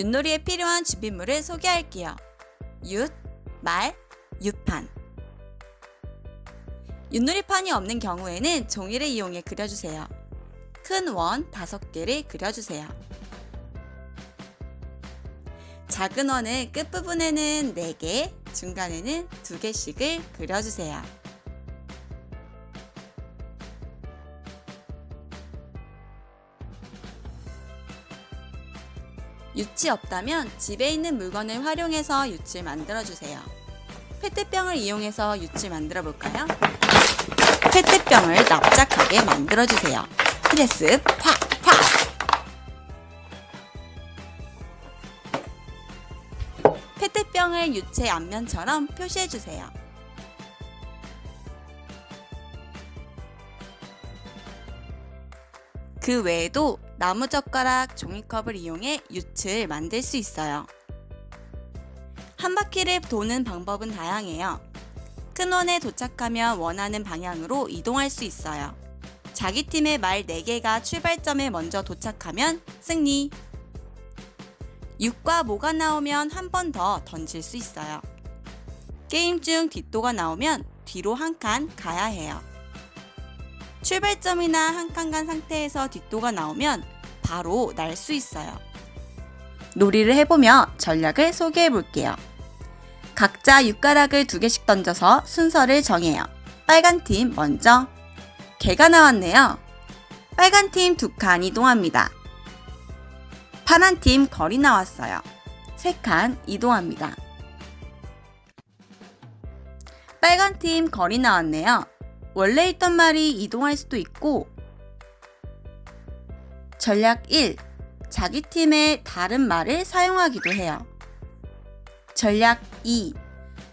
윷놀이에 필요한 준비물을 소개할게요. 윷, 말, 유판. 윷놀이판이 없는 경우에는 종이를 이용해 그려주세요. 큰 원 5개를 그려주세요. 작은 원의 끝부분에는 4개, 중간에는 2개씩을 그려주세요. 유치 없다면 집에 있는 물건을 활용해서 유치를 만들어주세요. 페트병을 이용해서 유치 만들어 볼까요? 페트병을 납작하게 만들어주세요. 프레스 팍 팍! 페트병을 유체 앞면처럼 표시해주세요. 그 외에도 나무젓가락, 종이컵을 이용해 유치를 만들 수 있어요. 한 바퀴를 도는 방법은 다양해요. 큰 원에 도착하면 원하는 방향으로 이동할 수 있어요. 자기 팀의 말 4개가 출발점에 먼저 도착하면 승리! 6과 모가 나오면 한 번 더 던질 수 있어요. 게임 중 뒷도가 나오면 뒤로 한 칸 가야 해요. 출발점이나 한칸 간 상태에서 뒷도가 나오면 바로 날 수 있어요. 놀이를 해보며 전략을 소개해 볼게요. 각자 육가락을 두 개씩 던져서 순서를 정해요. 빨간 팀 먼저. 개가 나왔네요. 빨간 팀 두 칸 이동합니다. 파란 팀 거리 나왔어요. 세 칸 이동합니다. 빨간 팀 거리 나왔네요. 원래 있던 말이 이동할 수도 있고 전략 1. 자기 팀의 다른 말을 사용하기도 해요. 전략 2.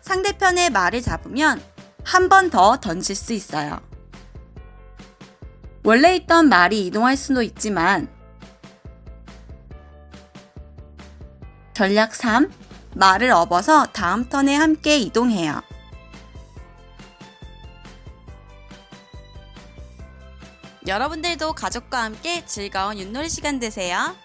상대편의 말을 잡으면 한 번 더 던질 수 있어요. 원래 있던 말이 이동할 수도 있지만 전략 3. 말을 업어서 다음 턴에 함께 이동해요. 여러분들도 가족과 함께 즐거운 윷놀이 시간 되세요.